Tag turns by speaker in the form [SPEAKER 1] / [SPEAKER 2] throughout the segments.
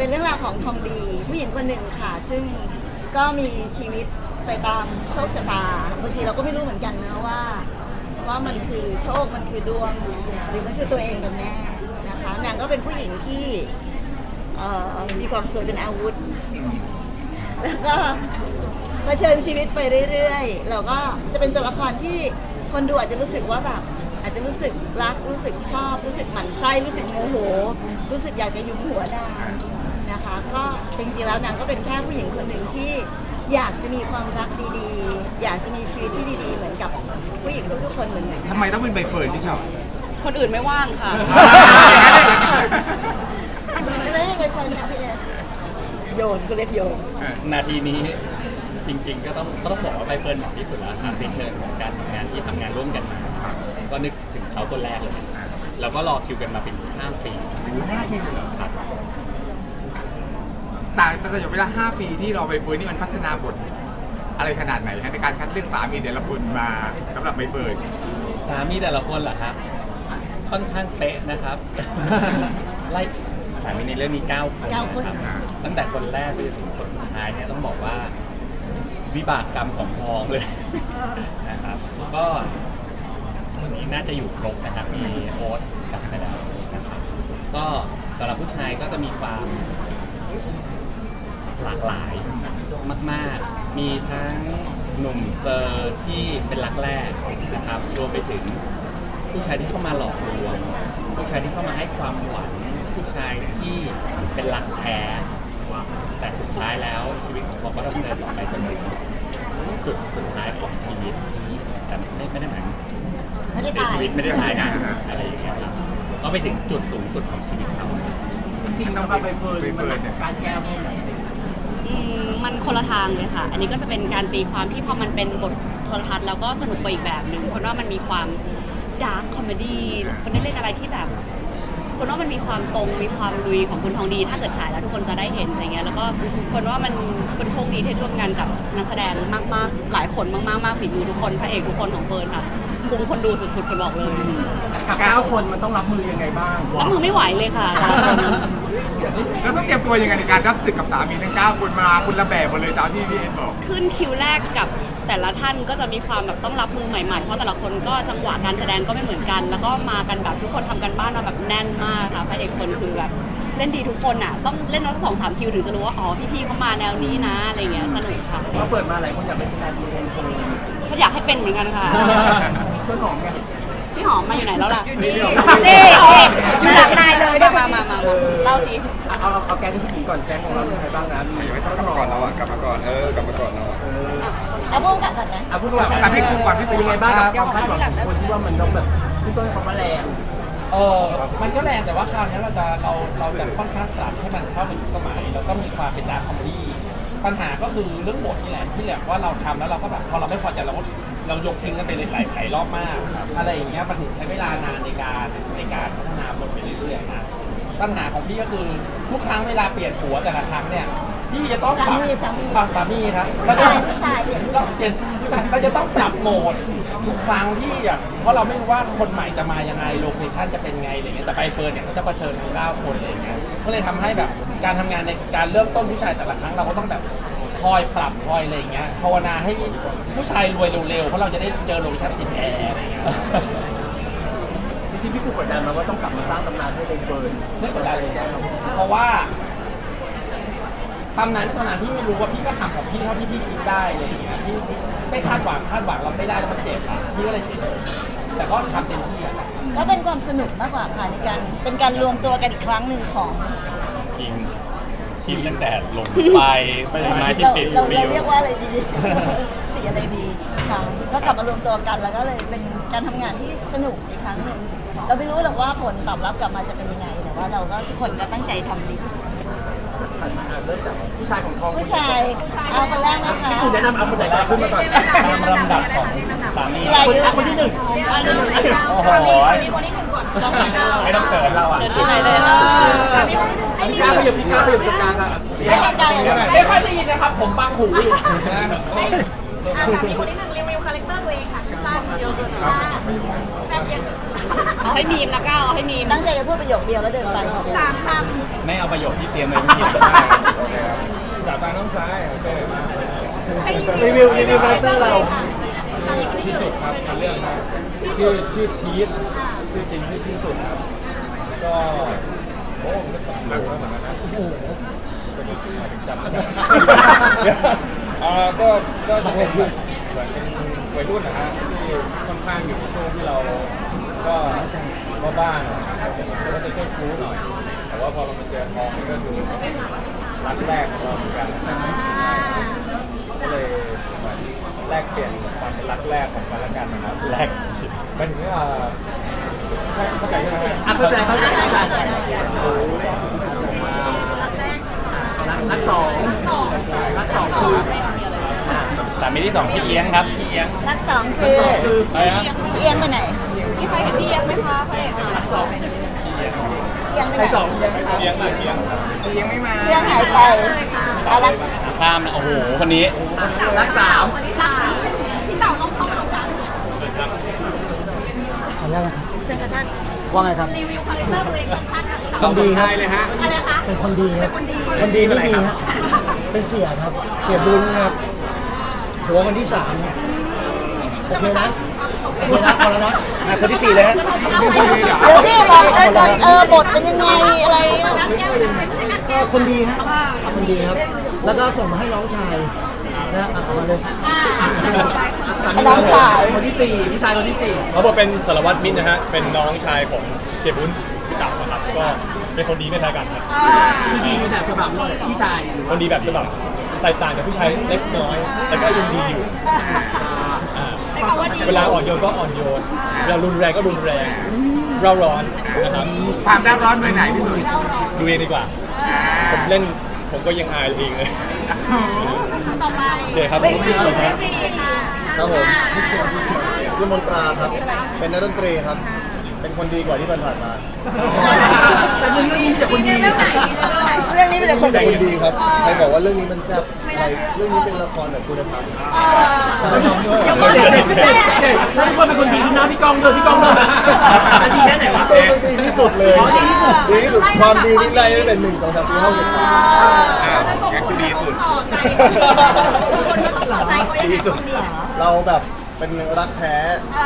[SPEAKER 1] เป็นเรื่องราวของทองดี ผู้หญิงคนหนึ่งค่ะ ซึ่งก็มีชีวิตไปตามโชคชะตาบางทีเราก็ไม่รู้เหมือนกันนะว่า ว่ามันคือโชคมันคือดวงหรือมันคือตัวเองกันแน่นะคะนางก็เป็นผู้หญิงที่เอ่อมีความสวยเป็นอาวุธ แล้วก็เผชิญชีวิตไปเรื่อยๆ เราก็จะเป็นตัวละครที่คนดูอาจจะรู้สึกว่าแบบอาจจะรู้สึกรักรู้สึกชอบ รู้สึกหมั่นไส้รู้สึกโมโห รู้สึกอยากจะยุมหัวนาง นะคะ ก็จริงๆแล้วนางก็เป็นแค่ผู้หญิงคนหนึ่งที่อยากจะมีความรักดีๆ อยากจะมีชีวิตที่ดีๆ เหมือนกับผู้หญิงทุกๆคนเหมือนกัน
[SPEAKER 2] ทำไมต้องเป็นใบเฟิร์นพี่ชอบ
[SPEAKER 3] คนอื่นไม่ว่างค่ะ
[SPEAKER 1] ไม่ได้ไปฟังนะพี่เอสโยนก็เรียกโยน
[SPEAKER 4] นาทีนี้จริงๆ ก็ต้องก็ต้องบอกว่าใบเฟิร์นเหมาะที่สุดแล้วครับในเชิงของการทำงานที่ทำงานร่วมกันมาก็นึกถึงเขาคนแรกเลย แล้วก็รอคิวกันมาเป็นข้ามปีครับ
[SPEAKER 2] ต่างแต่ระยะเวลา5ปีที่เราใบเฟิร์นนี่มันพัฒนาบท อะไรขนาดไหนฮะในการคัดเลือกสามีแต่ละคนมาสำหรับใบเฟิร์น
[SPEAKER 4] สามีแต่ละคนเหรอครับ ค่อนข้างเป๊ะนะครับ ไล่สามีในเรื่องนี้9คน
[SPEAKER 1] เก้าคน
[SPEAKER 4] นะครับตั้งแต่คนแรกไปจนถึงคนสุดท้ายเนี่ยต้องบอกว่า วิบากกรรมของทองเลยนะครับก็วันนี้น่าจะอยู่ครบนะครับมีโอ๊ตกับแม่ดาวนะครับก็สำหรับผู้ชายก็จะมีความ หลากหลายมาก ๆ มีทั้งหนุ่มเซอร์ที่เป็นรักแรกนะครับ รวมไปถึงผู้ชายที่เข้ามาหลอกลวง ผู้ชายที่เข้ามาให้ความหวัง ผู้ชายที่เป็นรักแท้ แต่สุดท้ายแล้วชีวิตของเขาก็ดำเนินต่อไปจนถึงจุดสุดท้ายของชีวิต แต่ไม่ไม่ได้หมาย
[SPEAKER 1] ไม่ได้
[SPEAKER 4] เป็น
[SPEAKER 1] ตาย
[SPEAKER 4] ชีวิตไม่ได้ตายนะอะไรอย่างเงี้ยครับก็ไปถึงจุดสูงสุดของชีวิตเขา
[SPEAKER 5] จริงๆต้องไปเฟิร์นมันหลักการแก้พวกไหน
[SPEAKER 3] อื มันคนละทางเลยค่ะ อันนี้ก็จะเป็นการตีความที่พอมันเป็นบทโทรทัศน์แล้วก็สนุกไปอีกแบบหนึ่งคนว่ามันมีความดาร์คคอมเมดี้คนได้เล่นอะไรที่แบบคนว่ามันมีความตรงมีความลุยของคุณทองดี ถ้าเกิดฉายแล้วทุกคนจะได้เห็นอะไรเงี้ยแล้วก็คนว่ามันคนโชคดีที่ร่วมงานกับนักแสดงมากๆ หลายคนมากๆมากฝีมือทุกคนพระเอกทุกคนของเฟิร์นค่ะ คุ้มคนดูสุดๆคนบอกเลย
[SPEAKER 5] กับเก้าคนมันต้องรับมือยังไงบ้าง
[SPEAKER 3] รับมือไม่ไหวเลยค่ะแต่ละคน
[SPEAKER 2] แล้วต้องเตรียมตัวยังไงในการรับศึกกับสามีทั้ง9คนมาคุณละแบบหมดเลยตามที่พี่เอ็นบอก
[SPEAKER 3] ขึ้นคิวแรกกับแต่ละท่านก็จะมีความแบบต้องรับมือใหม่ๆ เพราะแต่ละคนก็จังหวะการแสดงก็ไม่เหมือนกัน แล้วก็มากันแบบทุกคนทำกันบ้านมาแบบแน่นมากค่ะพระเอกคนคือแบบเล่นดีทุกคนอะ ต้องเล่นตั้งสองสามคิวถึงจะรู้ว่าอ๋อพี่ๆเขามาแนวนี้นะอะไรเงี้ยสนุกค่ะ
[SPEAKER 5] พอเปิดมาหลายคนอยากเป็นสแตนด์อินเทนโฟน
[SPEAKER 3] ก็อยากให้เป็นเหมือนกันค่ะ
[SPEAKER 5] เพื่อนหอมไง
[SPEAKER 3] พี่หอมมาอยู่ไหนแล้วล่ะ
[SPEAKER 5] อยู่นี่
[SPEAKER 3] นี่
[SPEAKER 1] อยู่หลังนายเลยด้วย
[SPEAKER 3] มามามามาเล่าสิ
[SPEAKER 5] เอาเอาเอาแกงที่ผู้หญิงก่อนแกงของเราเป็นใครบ้างนะมี
[SPEAKER 6] กลับมาก่อนเราอะกลับมาก่อนเออกลับมาก่อนเราอะ
[SPEAKER 1] เอาพุ่งกลับก่อนนะ
[SPEAKER 5] อะพูดว่า
[SPEAKER 2] แต่พี่กุ้งก่อนพี่กุ้
[SPEAKER 5] เป็น
[SPEAKER 2] ง
[SPEAKER 5] ยังไงบ้างกับความคาดหวังของคนที่ว่ามันต้องแบบพี่ต้นเขามาแรง
[SPEAKER 7] เออมันก็แรงแต่ว่าคราวนี้เราจะเราเราจะค่อนข้างปรับให้มันเข้ากับยุคสมัย แล้วก็มีความเป็นดาร์คคอมเมดี้ปัญหาก็คือเรื่องบทนี่แหละที่แบบว่าเราทำแล้วเราก็แบบพอเราไม่พอใจเราก็ เรายกทิ้งกันไปเลยหลายหลายรอบมากอะไรอย่างเงี้ยมันถึงใช้เวลานานในการในการพัฒนาบทไปเรื่อยๆนะปัญหาของพี่ก็คือทุกครั้งเวลาเปลี่ยนหัวแต่ละครั้งเนี่ยพี่จะต้องปรับ
[SPEAKER 1] สามีสามี
[SPEAKER 7] ปรับสามีครับ
[SPEAKER 1] ผู้ชายผู้ชายเปลี่ยนผู้
[SPEAKER 7] ก็
[SPEAKER 1] ชาย
[SPEAKER 7] เปลี่ยนผู้ชายเราจะต้องปรับโหมดทุกครั้งที่อย่างเพราะเราไม่รู้ว่าคนใหม่จะมายังไงโลเคชั่นจะเป็นไงอะไรเงี้ยแต่ใบเฟิร์นเนี่ยเขาจะเผชิญทั้งเก้าคนอะไรเงี้ยก็เลยทำให้แบบการทำงานในการเริ่มต้นผู้ชายแต่ละครั้งเราก็ต้องแบบ คอยปรับคอยอะไรเงี้ยภาวนาให้ผู้ชายรวยเร็วๆ เพราะเราจะได้เจอโลเคชั่นติดแอร์อะไรเงี้ย
[SPEAKER 5] จริงๆพี่กูกดดันมาว่าต้องกลับมาสร้างตำนานให้เป็นเฟิร์น
[SPEAKER 7] ไม่กดดันเลยนะครับเพราะว่าตำนานไม่ตำนานพี่ไม่รู้ว่าพี่ก็ทำของพี่เท่าที่พี่คิดได้อะไรอย่างเงี้ยพี่ไม่คาดหวังคาดหวังเราไม่ได้แล้วมันเจ็บอะพี่ก็เลยเฉยๆแต่ก็ทำเต็มที่อะครับ
[SPEAKER 1] ก็เป็นความสนุกมากกว่าค่ะในการเป็นการรวมตัวกันอีกครั้งหนึ่งของ
[SPEAKER 4] ทีม ทีมตั้งแต่ลงไฟไปไม้ที่
[SPEAKER 1] เรา
[SPEAKER 4] ปิด
[SPEAKER 1] เรา
[SPEAKER 4] วิ
[SPEAKER 1] เรา
[SPEAKER 4] ว
[SPEAKER 1] เรียกว่าอะไรดี สีอะไรดีค่ะก็กลับมารวมตัวกันแล้วก็เลยเป็นการทำงานที่สนุกอีกครั้งหนึ่งเราไม่รู้หรอกว่าผลตอบรับกลับมาจะเป็นยังไง แต่ว่าเราก็ทุกคนก็ตั้งใจทำดีที่สุด
[SPEAKER 5] ผ่านมาอะเริ่มจากผู้ชายของทอง
[SPEAKER 1] ผู้ชายเอาคนแรกนะคะ
[SPEAKER 5] พี่กูแนะนำเอาคนไหนก่อนขึ้นมาก่อน
[SPEAKER 4] ตามลำดับของสามี
[SPEAKER 1] จิรายุ
[SPEAKER 5] อะคนที่หนึ่ง
[SPEAKER 4] โอ้โห ไม่ต้องเกิดเราอะ
[SPEAKER 3] เดิน
[SPEAKER 7] ผมบังหูอยู่
[SPEAKER 8] อะสามีคนที่หนึ่งรีวิวคาแรคเตอร์ตัวเองค่ะสั้นๆเยอะเกินว่าแฟนเยอะเกิน
[SPEAKER 3] เอาให้มีมนะก้าวเอาให้มีม
[SPEAKER 1] ตั้งใจจะพูดประโยคเดียวแล้วเดินไปสามค
[SPEAKER 4] ไม่เอาประโยคที่เตรียมไว้
[SPEAKER 7] สาบานน้องซ้ายโอเคมาก
[SPEAKER 5] รีวิวรีวิวคาแรคเตอร์เรา
[SPEAKER 7] ที่สุดครับในเรื่องนะชื่อชื่อพีทชื่อจริงชื่อที่สุดครับก็โอ้มันก็สำคัญแล้วเหมือนกันนะ โอ้โหจำไม่ได้อ่าก็ก็จะเป็นแบบเหมือนเป็นวัยรุ่นนะฮะที่ค่อนข้างอยู่ในช่วงที่เราก็ว่าบ้านก็จะเจ้าชู้หน่อย แต่ว่าพอเรามาเจอทองนี่ก็คือรักแรกของเราเหมือนกันก็เลยเหมือนแลกเปลี่ยนความเป็นรักแรกของกันและกันนะครับแรกหมายถึงว่าใช่เข้าใจใช่ไหม
[SPEAKER 5] อะเข้าใจเข้าใจเข้าใจ รักรักสองรักสองคือ
[SPEAKER 4] สามีที่สองพี่เอียงครับพี่เอียงำ
[SPEAKER 1] รักสองคือ
[SPEAKER 7] อะไรนะ
[SPEAKER 1] เอียงไปไหน
[SPEAKER 3] มีใครเห็นพี่เอียงไหมคะพระเอก
[SPEAKER 5] รักสอง
[SPEAKER 1] เอียงไป
[SPEAKER 5] ใคร
[SPEAKER 1] ไหน
[SPEAKER 5] สองยังไม่ถาม
[SPEAKER 7] เอียงหน่อยเอียง
[SPEAKER 2] ยังไม่มา
[SPEAKER 1] เอียงหายไปอารัก
[SPEAKER 4] ข้ามนะโอ้โหคนนี้
[SPEAKER 5] รักสาม
[SPEAKER 3] พี่เต่าลองเข้ามาตรงกลาง
[SPEAKER 5] ขออนุญาตนะครับ
[SPEAKER 1] เชิญกระทั่ง
[SPEAKER 5] ว่าไงครับ
[SPEAKER 3] รีวิวคาแรคเตอร์ตัวเองสั้นๆค่ะพี่
[SPEAKER 5] ค
[SPEAKER 3] เต่าน
[SPEAKER 5] ดีครับ
[SPEAKER 2] เลยฮะ
[SPEAKER 3] อะไรคะ
[SPEAKER 5] เป็นคนดีครับ
[SPEAKER 3] คนดี
[SPEAKER 5] คนดีไม่ดีฮะเป็นเสียครับ เสียบุญครับหัวคนที่สามครับโอเคนะโอเคนะพอแล้วนะอะคนที่สี่เลยฮะ
[SPEAKER 1] เดี๋ยวพี่บอกเออก่อนเออบทเป็นยังไงอะไร
[SPEAKER 3] นักแก้วไม่ใช่นัก
[SPEAKER 5] ก็
[SPEAKER 3] แก้ว
[SPEAKER 5] คนดีฮะคนดีครับ แล้วก็ส่งมาให้น้องชายนะอะเอามาเลย
[SPEAKER 1] น้องสาย
[SPEAKER 5] คนที่สี่พี่ชายคนที่สี่
[SPEAKER 8] เขาบอกเป็นสารวัตรมิตรนะฮะ เป็นน้องชายของเสียบุญ ก็เป็นคนดีไม่แพ้กันครับ
[SPEAKER 5] คือดีในแบบฉบับพี่ชายหรือ
[SPEAKER 8] ค
[SPEAKER 5] ว่าน
[SPEAKER 8] ดีแบบฉบับแตกต่างจากพี่ชายเล็กน้อย แต่ก็ยังดีอยู่อ่า
[SPEAKER 3] ใช้คำว่าดี
[SPEAKER 8] เวลาอ่อนโยนก็อ่อนโยนเวลารุนแรงก็รุนแรงเร่าร้อนนะครับ
[SPEAKER 2] ความร้อนเบอร์ไหนพี่สุด
[SPEAKER 8] ดูเองดีกว่า ผมเล่นผมก็ยังอายตัวเองเลย
[SPEAKER 3] ต่อไป
[SPEAKER 8] โอเคครับผม
[SPEAKER 3] รีวิวค่ะ
[SPEAKER 9] ครับผม ชื่อมนตราครับ เป็นนักดนตรีครับ เป็นคนดีกว่าที่ผ่านๆมา
[SPEAKER 5] แต่เรื่องนี้มีแต่คนดี
[SPEAKER 3] เรื่องไหนเรื่องไหน
[SPEAKER 1] เรื่องนี้เป็นคน
[SPEAKER 9] แต่
[SPEAKER 1] ดี
[SPEAKER 9] คนดีครับ ใครบอกว่าเรื่องนี้มันแซ่บอะไรเรื่องนี้เป็นละครแบบคุณธรรม
[SPEAKER 3] เออ
[SPEAKER 5] เด็กเด็กเด็กเด็กแล้วทุกคนเป็นคนดีหน้าพี่กองเลยพี่กองเลยอันดีแค่ไหนวะ
[SPEAKER 9] ก็ต้องดีที่สุดเลย
[SPEAKER 5] อ๋อดีที่สุด
[SPEAKER 9] ดีที่สุดความดีนี่ไล่ได้เป็นหนึ่งสองสามสี่ห้าหกเจ็ดแปด
[SPEAKER 2] อ้าวงั้นกูดีสุด
[SPEAKER 9] ดีที่สุดเราแบบ เป็นรักแท้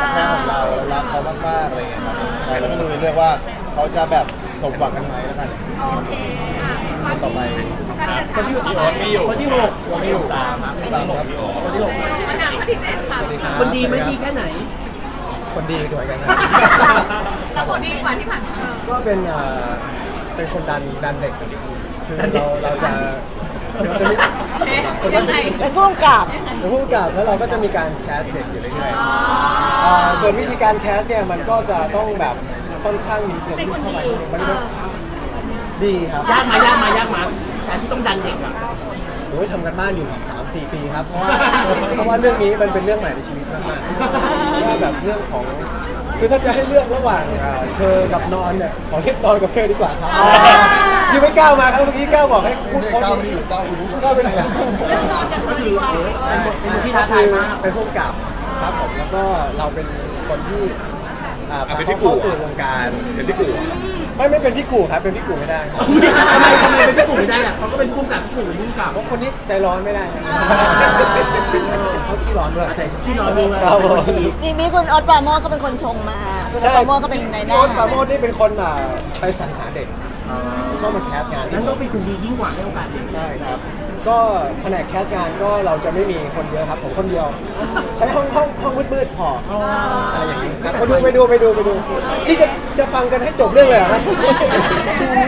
[SPEAKER 9] รักแท้ของเราเรารักเขามากๆอะไรอย่างเงี้ยครับใช่แล้วก็ดูในเรื่องว่าเขาจะแบบสมหวังกันไหมแล้วกัน
[SPEAKER 3] โอเคค่ะ
[SPEAKER 9] ต่อไป
[SPEAKER 5] คนที่หก
[SPEAKER 8] พี่โอ๊ตไม่อยู่
[SPEAKER 5] คนที่หก
[SPEAKER 9] ยังไม่อยู่ตามตามครับ
[SPEAKER 5] คนที่หก
[SPEAKER 3] มาหนังมาที่เจ็ดค่ะ
[SPEAKER 5] คนดีไม่ดีแค่ไหน
[SPEAKER 9] คนดีด้วยกันนะ
[SPEAKER 3] เราคนดีกว่าที่ผ่านมา
[SPEAKER 9] ก็เป็นเอ่อเป็นคนดันดันเด็กคือเราเราจะเรา จะมีคนก็จะมี
[SPEAKER 1] เป็นผู้กำกับ
[SPEAKER 9] เป็นผู้กำกับแล้วเราก็จะมีการแคสเด็กอยู่เรื่อยๆอ่าส่วนวิธีการแคสเนี่ยมันก็จะต้องแบบค่อนข้างอินเทนเข้าไปมันก็ดีครับ
[SPEAKER 5] ยากมายากมายากมา การที่ต้องดันเด็กอะ
[SPEAKER 9] โอ้ยทำกันบ้านอยู่3-4ปีครับ เพราะว่าเพราะว่าเรื่องนี้มันเป็นเรื่องใหม่ในชีวิตมากๆเพราะว่าแบบเรื่องของคือถ้าจะให้เลือกระหว่างอ่าเธอกับนอนเนี่ยขอเลือกนอนกับเธอดีกว่าครับยังไม่ก้าวมาครับเมื่อกี้ก้าวบอกให้พูดคนก้าวไม่อยู่ก้าวก้าวไปไหนแล้ว
[SPEAKER 3] เรื่องนอนกันเลยดีกว่า
[SPEAKER 5] เป็นบทเป็นบทที่ท้าทายมาก
[SPEAKER 9] เป็นผู้กำกับครับผมแล้วก็เราเป็นคนที่ อ่า
[SPEAKER 2] อะ
[SPEAKER 9] พา
[SPEAKER 2] เป็นพี่
[SPEAKER 9] เขา
[SPEAKER 2] กู่
[SPEAKER 9] เข้าสู่วงการ
[SPEAKER 2] เป็นพี่กู
[SPEAKER 9] ไม่ไม่เป็นพี่กู่ครับเป็นพี่กู่ไม่ได้
[SPEAKER 5] ทำไมทำไมเป็นพี่กลุ่มไม่ได้อะเขาก็เป็นผู้กำกับพี่กลุ่มเป็นผู้กำกับ
[SPEAKER 9] เพราะคนนี้ใจร้อนไม่ได้ครับเขาขี้ร้อนด้วย
[SPEAKER 5] แต่ที่นอนดูไง
[SPEAKER 9] ครับผม
[SPEAKER 1] มีมีคุณออสปราโมทก็เป็นคนชงมาคุณออสปราโมทก็เป็นในหน้า
[SPEAKER 9] โอ๊ตปราโมทนี่เป็นคนอ่าไปสรรหาเด็ก เข้ามาแคสงาน
[SPEAKER 5] นั้นต้องเป็นคนดียิ่งกว่าให้โอกาสเด็ก
[SPEAKER 9] ใช่ครับ ก็แผนกแคสงานก็เราจะไม่มีคนเยอะครับ ผมคนเดียว ใช้ห้องห้องห้องมืดๆพออะไรอย่างนี้ครับไปดูไปดูไปดูไปดู นี่จะจะฟังกันให้จบเรื่องเลยเหรอครับ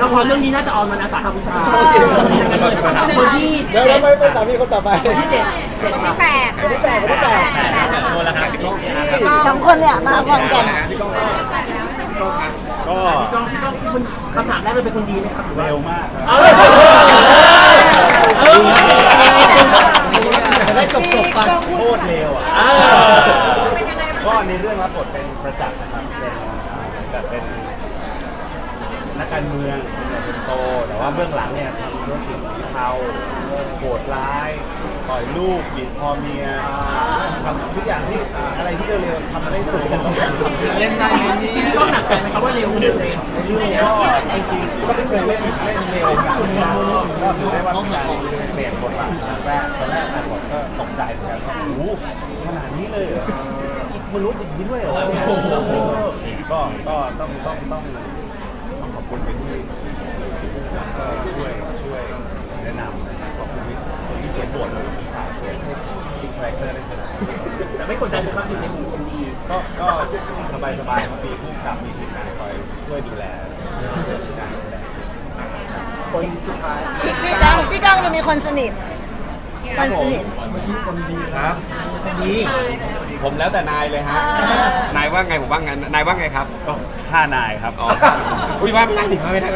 [SPEAKER 5] ละครเรื่องนี้น่าจะออนมานะสาขาบูชาคนที่
[SPEAKER 9] เดี๋ยวเราไปเป็นสามีคนต่อไป
[SPEAKER 5] คนที่เจ็ด
[SPEAKER 3] คนที่แปด
[SPEAKER 9] คนที่แปดคนที่แปด
[SPEAKER 8] หมดแล้วครับ
[SPEAKER 1] สองคนเนี่ยมาพร้อมกัน
[SPEAKER 2] พี่ก้องก็ก็
[SPEAKER 9] ก็
[SPEAKER 5] พี่ก้องพี่ก้องคุณคำถามแรกเลยเป็นคนดีไหมครับหรือว่า
[SPEAKER 9] เร็วมากครับ
[SPEAKER 5] เออเออ
[SPEAKER 9] จะได้จบจบๆไป โคตรเร็วอะ
[SPEAKER 5] เออ
[SPEAKER 3] เป็นยังไงบ้าง
[SPEAKER 9] ก็ในเรื่องรับบทเป็นประจักษ์นะครับเป็นแบบเป็น นักการเมืองเป็น
[SPEAKER 10] โต แต่ว่าเบื้องหลังเนี่ยทำธุรกิจสีเทาโหดร้ายปล่อยลูกบีบคอเมียทำทุกอย่างที่อะไรที่เร็วๆทำได้สูงต้องทำ
[SPEAKER 5] เล่นได้ไหมเนี่ยก็หนักใจไหมครับว่าเร็วเร็วเลย
[SPEAKER 10] เรื่องนี้ก็จริงๆก็ไม่เคยเล่นเล่นเร็วแบบนี้นะก็ถือได้ว่าเป็นการเปลี่ยนบทบาทครั้งแรกตอนแรกอ่านบทก็ตกใจเหมือนกันว่าโอ้โหขนาดนี้เลยเหรออีกมนุษย์อย่างนี้ด้วยเหรอเนี่ยก็ก็ต้องต้องต้องต้องขอ บคุณไปที่ก็ช่วยช่วยแนะนำบขอบคุณที่คนที่เขียนบทสายเขียนให้ติ๊กคาแรคเตอร์ได้ขนาดนี้
[SPEAKER 5] แต่ไม่กดดันนะครับอยู่ในหมู่คนดี
[SPEAKER 10] ก็ก็สบายสบายๆมีผู้กำกับมีทีมงานคอยช่วยดูแลเรื่องการแสดง
[SPEAKER 5] คนสุดท้าย
[SPEAKER 1] พี่พี่ก้องพี่ก้องจะมีคนสนิทคนสนิท
[SPEAKER 6] ครับ
[SPEAKER 5] คนดี
[SPEAKER 6] ผมแล้วแต่นายเลยฮะ นายว่าไงผมว่างั้นนายว่าไงครับ
[SPEAKER 10] ก็ฆ่านายครับ
[SPEAKER 6] อ๋อครับอุ้ยว่าไม่ได้ถึงไม่ได้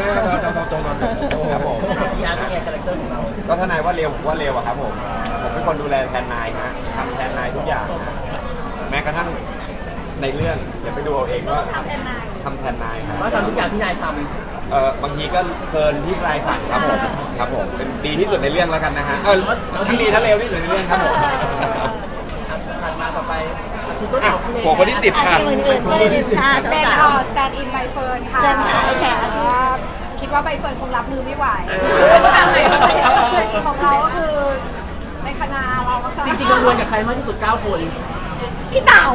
[SPEAKER 6] ตรงตรงตรงตรงครับผม
[SPEAKER 5] พี่อาร์ตเป็นไงคาแรคเตอร์ของเรา
[SPEAKER 6] ก็ถ้านายว่าเร็วผมว่าเร็วอะครับผม ผมเป็นคนดูแลแทนนายฮะทำแทนนายทุกอย่างฮะแม้กระทั่งในเรื่องอย่าไปดูเอาเองว่าทำแทนนายครับ
[SPEAKER 5] ว่าทำทุกอย่างที่นายท
[SPEAKER 6] เออบางทีก็เกินที่นายสั่งครับผมครับผมเป็นดีที่สุดในเรื่องแล้วกันนะฮะเออทั้งดีทั้งเร็วที่สุดในเรื่องครับผมำ
[SPEAKER 5] ถัดมาต่อไปคุณต้น
[SPEAKER 6] อะ
[SPEAKER 5] หอมคุณเอง
[SPEAKER 6] หัวคนที่สิบค่ะ
[SPEAKER 1] อันอื่นๆก็ได้ดิค่ะ
[SPEAKER 11] เป็น
[SPEAKER 1] สา
[SPEAKER 11] เอ่
[SPEAKER 1] ว
[SPEAKER 11] อ stand in ใบเฟิร์นค่ะ
[SPEAKER 1] เชิญค่ะไอ้แขก
[SPEAKER 11] เพราะว่าคิดว่าใบเฟิร์นคงรับมือไม่ไหวของเราก็คือในคณะเราอะค่ะ
[SPEAKER 5] จริงๆกังวลกับใครมากที่สุด9คน
[SPEAKER 11] พี่เต๋า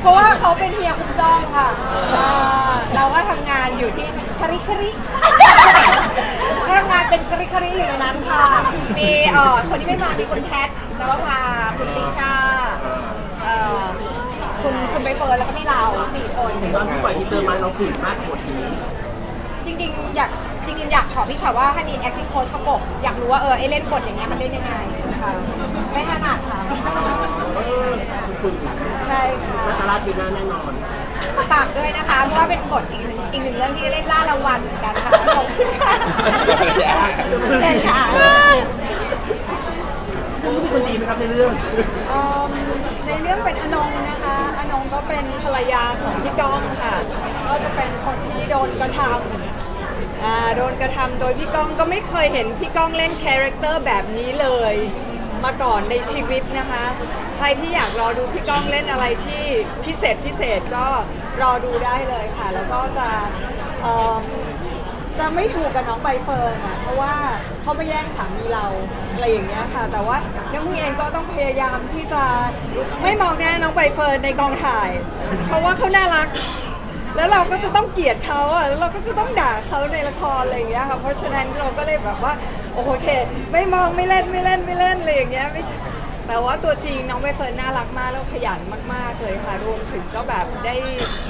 [SPEAKER 11] เพราะว่าเขาเป็นเฮียคุมซ่องค่ะเอ่อเราก็ทำงานอยู่ที่คาริคาริทำงานเป็นคาริคาริอยู่ในนั้นค่ะ มีเอ่อคนที่ไม่มามีคุณแพทแล้วก็พาคุณติชาเอ่อคุณคุณใบเฟิร์นแล้วก็มีเราสี่คน
[SPEAKER 5] เห็นตอนที่ปล่อยทีเซอร์มาเราฝืนมากบทนี้
[SPEAKER 11] จริงๆ อยากจริงๆ อยากขอพี่ชาว่าให้มี acting coach ประกบอยากรู้ว่าเออไอเล่นบทอย่างเงี้ยมันเล่นยังไงค่ะไม่ถนัดค่ะใช่ค่ะ
[SPEAKER 5] นาตาลาดปีหน้าแน่นอน
[SPEAKER 11] ฝากด้วยนะคะ เพราะว่าเป็นบทอีกหนึ่งอีกหนึ่งเรื่องที่เล่นล่ารางวัลเหมือนกันค่ะ ขอบคุณค่ะเช่นค่ะ
[SPEAKER 5] คุณเป็นคนดีไหมครับในเรื่อง
[SPEAKER 12] เอิ่มในเรื่องเป็นอนงนะคะอนงก็เป็นภรรยาของพี่ก้องค่ะ ก็จะเป็นคนที่โดนกระทำอ่าโดนกระทำโดยพี่ก้องก็ไม่เคยเห็นพี่ก้องเล่นคาแรคเตอร์แบบนี้เลย มาก่อนในชีวิตนะคะ ใครที่อยากรอดูพี่ก้องเล่นอะไรที่พิเศษพิเศษก็รอดูได้เลยค่ะ แล้วก็จะเอิ่ม จะไม่ถูกกับน้องใบเฟิร์นอะเพราะว่าเขามาแย่งสามีเราอะไรอย่างเงี้ยค่ะ แต่ว่าน้องมุ้ยเองก็ต้องพยายามที่จะไม่มองหน้าน้องใบเฟิร์นในกองถ่าย เพราะว่าเขาน่ารัก แล้วเราก็จะต้องเกลียดเขาอะแล้วเราก็จะต้องด่าเขาในละครอะไรอย่างเงี้ยค่ะเพราะฉะนั้นเราก็เลยแบบว่าโอเค ไม่มองไม่เล่นไม่เล่นไม่เล่นอะไรอย่างเงี้ยไม่ใช่ แต่ว่าตัวจริงน้องใบเฟิร์นน่ารักมากแล้วขยันมาก ๆ เลยค่ะ รวมถึงก็แบบได้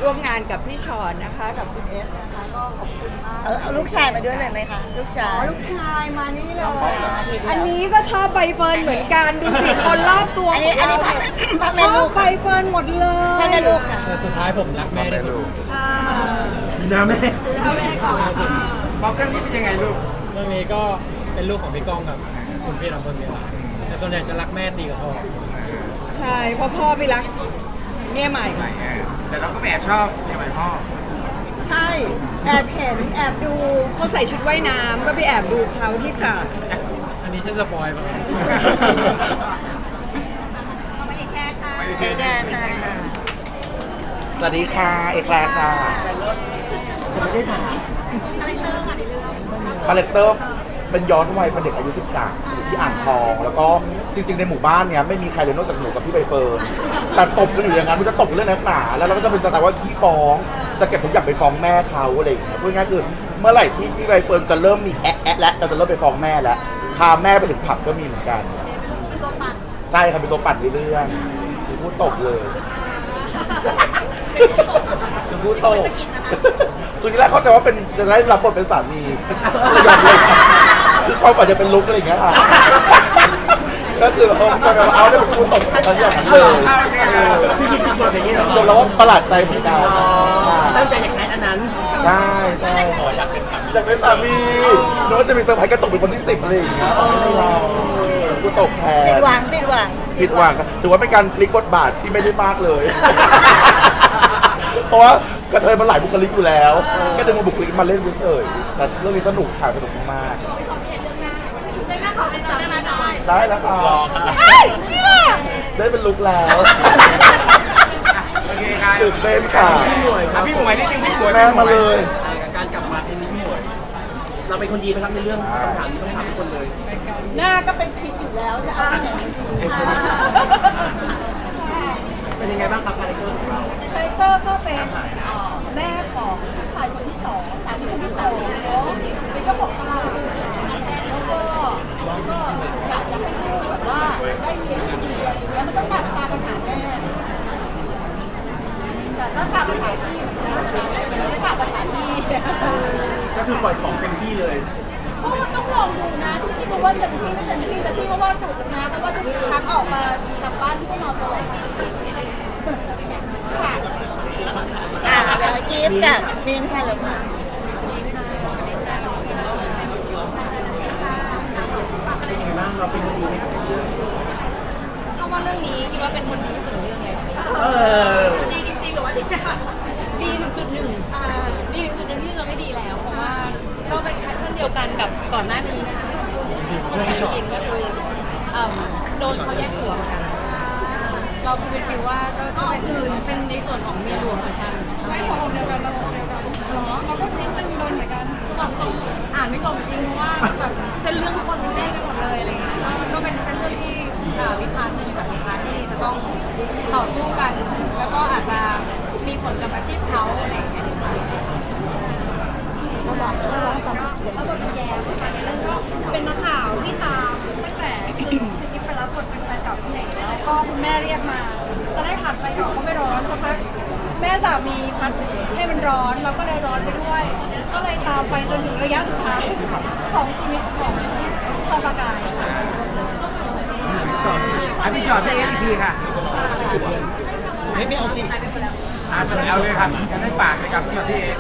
[SPEAKER 12] ร่วมงานกับพี่ชอนนะคะ กับคุณเอสนะคะ ก็ขอบคุณมาก
[SPEAKER 1] เอาเอาลูกชายมาด้วยเลยไหมคะ ลูกชา
[SPEAKER 12] อ๋อยลูกชายมานี่เล
[SPEAKER 1] ลูกชาย
[SPEAKER 12] ย
[SPEAKER 1] มาทีเดียว
[SPEAKER 12] อันนี้ก็ชอบใบเฟิร์นเหมือนกันดูสิคนรอบตัว
[SPEAKER 1] อันนี้
[SPEAKER 12] ของเรา
[SPEAKER 1] อันนี้
[SPEAKER 12] เนี่ย
[SPEAKER 1] พ่อ
[SPEAKER 12] ช
[SPEAKER 1] แม่ลู
[SPEAKER 12] อกบใบเฟิร์นหมดเลย
[SPEAKER 1] พ่อแม่ลูกค่ะ
[SPEAKER 8] แต่สุดท้ายผมรักแม่ที่สุด
[SPEAKER 5] นะแม่
[SPEAKER 11] เอาแม่ก่อน
[SPEAKER 2] บอกเรื่องนี้เป็นยังไงลูก
[SPEAKER 8] เรื่องนี้ก็เป็นลูกของพี่ก้องกับคุณพี่ลำพลเนี่ยแหละแต่ ส่วนใหญ่จะรักแม่ตีกับพ่อ
[SPEAKER 12] ใช่เพราะพ่อไปรักเมียใหม่
[SPEAKER 2] ใหม่เออแต่เราก็แอบชอบเมียใหม่พ่อ
[SPEAKER 12] ใช่ แอบเห็นแอบดูเขาใส่ชุดว่ายน้ำก็ไปแอบดูเขาที่สระ
[SPEAKER 8] อันนี้ใช่สปอยล์ป่ะครับ
[SPEAKER 2] ไม่
[SPEAKER 1] เด็ก
[SPEAKER 2] ได้
[SPEAKER 1] แดงค่ะ
[SPEAKER 10] สวัสดีค่ะ เอกลาค่ะ
[SPEAKER 5] ผมไม่ได้ถาม
[SPEAKER 10] คาแรคเตอร์ เป็นย้อนวัยเป็นเด็กอายุ 13อยู่ที่อ่างทอง แล้วก็จริง ๆ ในหมู่บ้านเนี้ยไม่มีใครเลยนอกจากหนูกับพี่ใบเฟิร์นแต่ตบกันอยู่อย่างนั้นมันจะตบเรื่องนักหนาแล้วเราก็จะเป็นสไตล์ว่าขี้ฟ้องจะเก็บทุกอย่างไปฟ้องแม่เขาอะไรอย่างเงี้ยพูดง่ายๆคือเมื่อไหร่ที่พี่ใบเฟิร์นจะเริ่มมีแอะแอะแล้วเราจะเริ่มไปฟ้องแม่แล้วพาแม่ไปถึงผับก็มีเหมือนกันใช่ครับเป็นตัวปั่นในเรื่องคือพูดตกเลย คือพูดตกคือทีแรกเข้าใจว่าเป็นจะได้รับบทเป็นสามีไม่ยอมเลย คือความฝันจะเป็นลุกอะไรอย่างเงี้ยค่ะ ก็คือเออจะเอาได้เป็นพูดตกตอนอย่างนั้นเลย
[SPEAKER 5] พี่ยินดีบทอย่างนี้เหรอ
[SPEAKER 10] จนเราว่าประหลาดใจเหมือนกัน
[SPEAKER 5] อ๋อตั้งใจอยากแคสอันนั้น
[SPEAKER 10] ใช่ใช่อยากเป็นสามีอยากเป็นสามีนึกว่าจะมีเซอร์ไพรส์ก็ตกเป็นคนที่สิบอะไรอย่างเงี้ยไม่ได้เราพูดตกแทน
[SPEAKER 1] ผิดหวังผิดหวัง
[SPEAKER 10] ผิดหวังครับถือว่าเป็นการพลิกบทบาทที่ไม่ได้มากเลย เพราะว่ากระเทยมันหลายบุคลิกอยู่แล้วแค่ดึงมาบุคลิกมาเล่นเฉยๆแต่เรื่องนี้สนุกค่ะสนุกมากๆ ได้แล้วค่ะ
[SPEAKER 4] รอค่ะ
[SPEAKER 10] ได้เป็นลุกแล้ว
[SPEAKER 2] โอเคครับ
[SPEAKER 10] ตื่นเต้นค่ะ
[SPEAKER 2] อะพี่หมวยนิดนึงพี่หมวย
[SPEAKER 10] แม่มาเลย
[SPEAKER 5] การกลับมาเป็นนิ้หมวย เราเป็นคนดีไหมครับในเรื่องคำถามนี้ต้องถามทุกคนเลย
[SPEAKER 13] หน้าก็เป็นคลิปอยู่แล้วจะเอาที่ไหนมาดี
[SPEAKER 5] เป็นยังไงบ้างครับคาแรคเตอร์ของเรา
[SPEAKER 13] คาแรคเตอร์ก็เป็นเอ่อแม่ของผู้ชายคนที่สองสามีคนที่สองเนาะเป็นเจ้าของตลาดแล้วก็ก็อยาก ว่าได้เรียนที่ดีอะไรอย่างเงี้ยมันต้องแบบตามภาษาแม่แต่ก็ตามภาษาพี่อยู่นะไม่ได้ตามภาษาพี่
[SPEAKER 5] ก็คือปล่อยของเต็มที่เลย
[SPEAKER 13] เพราะมันต้องลองดูนะพี่ไม่รู้ว่าเต็มที่ไม่เต็มที่แต่พี่ก็ว่าสุดนะเพราะว่าทุกครั้งออกมากลับบ้านพี่ก็นอนสลบค่ะ
[SPEAKER 1] อ่าแล้วกิฟต์กับมิ้นท์ค่ะหรือเปล่า
[SPEAKER 5] เป็นยังไงบ้างเราเป็นคนดีไหมครับ
[SPEAKER 14] ถ้าว่าเรื่องนี้คิดว่าเป็นคนดีที่สุดในเรื่องเลย
[SPEAKER 5] เออ
[SPEAKER 14] ดีจริงๆหรือว่าดีดีถึงจุดหนึ่งดีถึงจุดหนึ่งที่เราไม่ดีแล้ว เพราะว่าก็เป็นแพทเทิร์นเดียวกันกับก่อนหน้านี้นะคะผู้ชายผู้หญิงก็คือเอิ่มโดนเขาแยกหัวเหมือนกัน เราคือเป็นฟิลว่าก็ก็เป็นคือเป็นในส่วนของเมียหลวงเหมือนกันไม่พอเดียวกันเราเดียวกันเราก็คิดเป็นโดนเหมือนกันบอกตรงอ่านไม่จบจริงเพราะว่าแบบ เส้นเรื่องคนมันแน่นไปหมดเลยอะไรเงี้ยก็ก็เป็นเส้นเรื่องที่อ่ามีพาร์ทหนึ่งกับมีพาร์ทที่จะต้องต่อสู้กัน แล้วก็อาจจะมีผลกับอาชีพเขาอะไรอย่างเงี้ยนิดหน่อย
[SPEAKER 1] เขาบอกเขาบอกตอน
[SPEAKER 13] ก็บทแย้มค่ะในเรื่องก็เป็นนักข่าวที่ตามตั้งแต่คือกิ๊บไปรับบทเป็นแฟนเก่าที่ไหนแล้วก็คุณแม่เรียกมาตอนแรกผ่านไฟเก่าก็ไม่ร้อนสักพัก แม่สามีพัดให้มันร้อน เราก็เลยร้อนไปด้วย ก็เลยตามไปจนถึงระยะสุดท้ายของชีวิตของทองประกายค่ะ
[SPEAKER 2] อะพี่จอดพี่เอสอีกทีค่ะ
[SPEAKER 5] ไม่ไม่เอาสิ
[SPEAKER 2] อะเอาเลยครับจะได้ปากเลยครับพี่จอดพี่เอส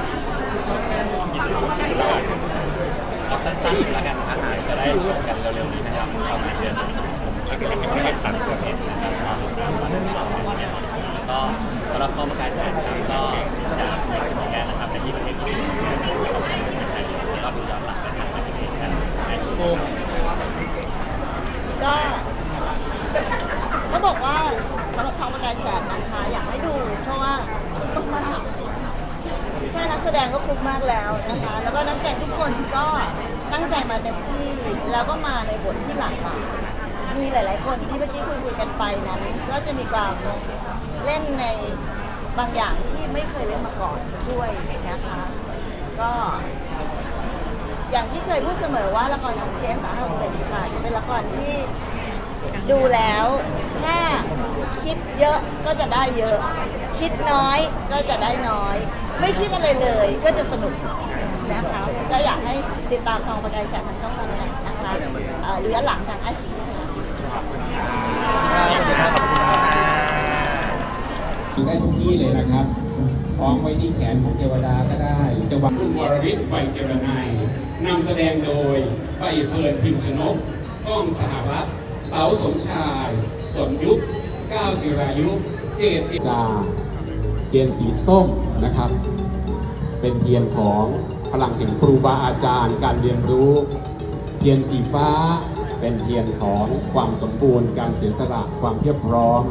[SPEAKER 4] เอาสั้นๆแล้วกันนะครับจะได้ชมกันเร็วๆนี้นะครับประมาณเดือนสิงหาคมแล้วก็ไม่ให้สั่นส่วนนี้นะครับวันเสาร์แน่นอนแล้วก็สำหรับกองประกายแสงครับก็จะมีสองแง่นะครับในที่ประเทศที่แล้วก็ดูย้อนหลังได้ทางแอปพลิเคชันในช่วง
[SPEAKER 1] ก็เขาบอกว่าสำหรับทองประกายแสนนะคะ อยากให้ดู เพราะว่าคุ้มมากแค่นักแสดงก็คุ้มมากแล้วนะคะ แล้วก็นักแสดงทุกคนก็ตั้งใจมาเต็มที่ แล้วก็มาในบทที่หลากหลายมีหลาย ๆ คนที่เมื่อกี้คุยคุยๆกันไปนั้น ก็จะมีความเล่นในบางอย่างที่ไม่เคยเล่นมาก่อนด้วยนะคะ ก็ อย่างที่เคยพูดเสมอว่าละครของเชนสาหัสเป็นค่ะ จะเป็นละครที่ดูแล้วถ้าคิดเยอะก็จะได้เยอะ คิดน้อยก็จะได้น้อย ไม่คิดอะไรเลยก็จะสนุกนะคะก็อยากให้ติดตามทองประกายแสงทางช่องวันกันนะคะเอ่อหรือหลังทางอาชีพค่ะ
[SPEAKER 15] ได้ทุกที่เลยนะครับคล้องไว้ที่แขนของเทวดาก็ได้จะวางคุณวรวิทย์ใบเจรนาย นำแสดงโดยใบเฟิร์นพิมพ์ชนก ก้องสหรัฐเต๋าสมชาย สนยุคก้าวจิรายุ เจตจิจาเทียนสีส้มนะครับ เป็นเทียนของพลังแห่งครูบาอาจารย์ การเรียนรู้ เทียนสีฟ้าเป็นเทียนของความสมบูรณ์ การเสียสละความเพียบพร้อม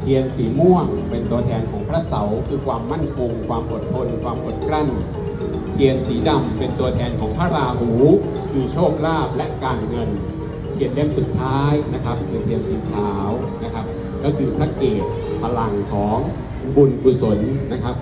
[SPEAKER 15] เทียนสีม่วงเป็นตัวแทนของพระเสาคือความมั่นคง ความอดทน ความอดกลั้น เกียนสีดำเป็นตัวแทนของพระราหูคือโชคลาภและการเงินเทียนเล่มสุดท้ายนะครับคือเทียนสีขาวนะครับ ก็คือพระเกศพลังของบุญกุศลนะครับ